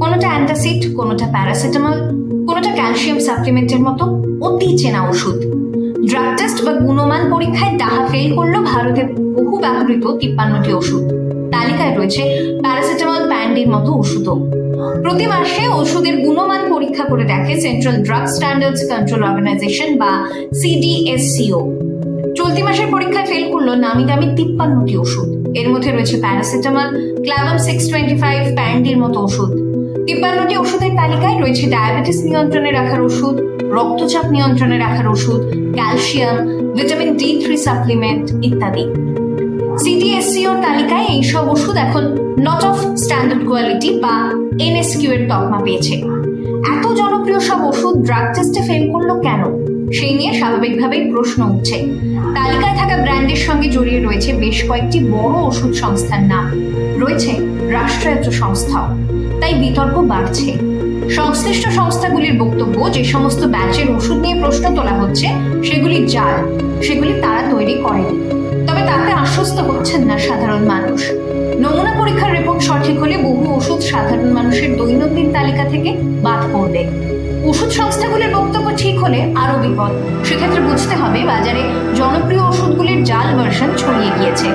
কোনোটা অ্যান্টাসিড, কোনোটা প্যারাসিটামল, কোনোটা ক্যালসিয়াম সাপ্লিমেন্টের মতো অতি চেনা ওষুধ। ড্রাগ টেস্ট বা গুণমান পরীক্ষায় ডাহা ফেল করল ভারতের বহু ব্যবহৃত তিপ্পান্নটি ওষুধ। তালিকায় রয়েছে প্যারাসিটামল প্যান্ডির মতো ওষুধও। প্রতি মাসে ওষুধের গুণমান পরীক্ষা করে দেখে central drug standards control organisation বা সিডিএসসিও চলতি মাসের পরীক্ষায় ফেল করল নামি দামি তিপ্পান্নটি ওষুধ। এর মধ্যে রয়েছে paracetamol clavam six twenty five প্যান্ডির মতো ওষুধ। তিপ্পান্নটি ওষুধের তালিকায় রয়েছে ডায়াবেটিস নিয়ন্ত্রণে রাখার ওষুধ, রক্তচাপ নিয়ন্ত্রণে রাখার ওষুধ calcium vitamin D three supplement ইত্যাদি। সিটিএসসিওর তালিকায় এইসব ওষুধ এখন নট অফ স্ট্যান্ডার্ড কোয়ালিটি বা এনএসকিউ এর তকমা পেয়েছে। এত জনপ্রিয় সব ওষুধ ড্রাগ টেস্টে ফেল করল কেন? সেই নিয়ে স্বাভাবিকভাবেই প্রশ্ন উঠছে। তালিকায় থাকা ব্র্যান্ডের সঙ্গে জড়িয়ে রয়েছে বেশ কয়েকটি বড় ওষুধ সংস্থার নাম। রয়েছে রাষ্ট্রায়ত্ত সংস্থাও। তাই বিতর্ক বাড়ছে। সংশ্লিষ্ট সংস্থাগুলির বক্তব্য, যে সমস্ত ব্যাচের ওষুধ নিয়ে প্রশ্ন তোলা হচ্ছে, সেগুলি জাল, সেগুলি তারা তৈরি করেনি। তবে তাতে আশ্বস্ত হচ্ছেন না সাধারণ মানুষ। নমুনা পরীক্ষার রিপোর্ট সঠিক হলে বহু ওষুধ সাধারণ মানুষের দৈনন্দিন তালিকা থেকে বাদ পড়বে। ওষুধ সংস্থাগুলির বক্তব্য ঠিক হলে আরও বিপদ। সেক্ষেত্রে বুঝতে হবে বাজারে জনপ্রিয় ওষুধগুলির জাল ভার্সন ছড়িয়ে গিয়েছে।